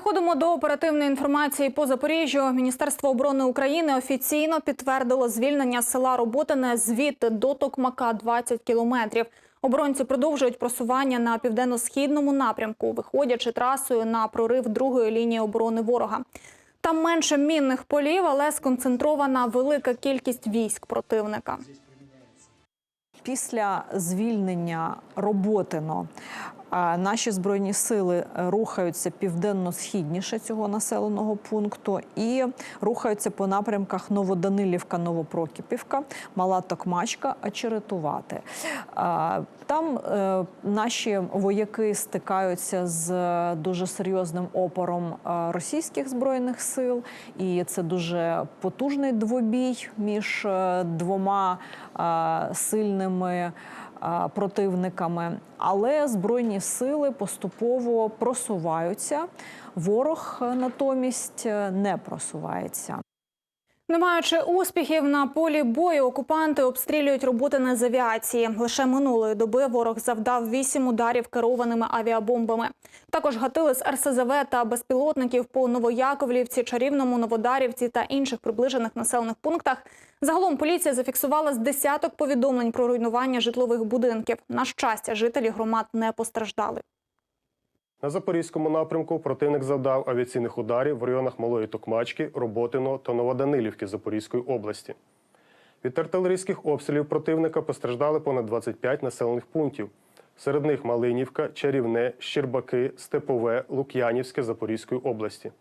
Переходимо до оперативної інформації по Запоріжжю. Міністерство оборони України офіційно підтвердило звільнення села Роботине звідти до Токмака 20 кілометрів. Оборонці продовжують просування на південно-східному напрямку, виходячи трасою на прорив другої лінії оборони ворога. Там менше мінних полів, але сконцентрована велика кількість військ противника. Після звільнення Роботино наші збройні сили рухаються південно-східніше цього населеного пункту і рухаються по напрямках Новоданилівка, Новопрокіпівка, Мала Токмачка, Очеретувати. Там е, наші вояки стикаються з дуже серйозним опором е, російських збройних сил, і це дуже потужний двобій між е, двома е, сильними е, противниками. Але збройні сили поступово просуваються. Ворог е, натомість е, не просувається. Не маючи успіхів на полі бою, окупанти обстрілюють роботи з авіації. Лише минулої доби ворог завдав вісім ударів керованими авіабомбами. Також гатили з РСЗВ та безпілотників по Новояковлівці, Чарівному, Новодарівці та інших приближених населених пунктах. Загалом поліція зафіксувала з десяток повідомлень про руйнування житлових будинків. На щастя, жителі громад не постраждали. На запорізькому напрямку противник завдав авіаційних ударів в районах Малої Токмачки, Роботино та Новоданилівки Запорізької області. Від артилерійських обстрілів противника постраждали понад 25 населених пунктів. Серед них Малинівка, Чарівне, Щербаки, Степове, Лук'янівське Запорізької області.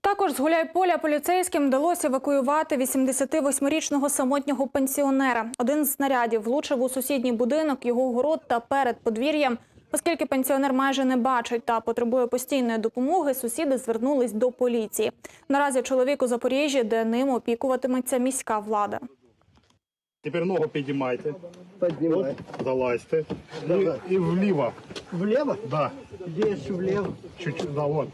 Також з Гуляйполя поліцейським вдалося евакуювати 88-річного самотнього пенсіонера. Один з снарядів влучив у сусідній будинок, його город та перед подвір'ям. Оскільки пенсіонер майже не бачить та потребує постійної допомоги, сусіди звернулись до поліції. Наразі чоловік у Запоріжжі, де ним опікуватиметься міська влада. Тепер ногу підіймайте. Поднимай. Залазьте. І, і вліво. Влево? Да. вліво влево? Чуть-чуть, да, вот.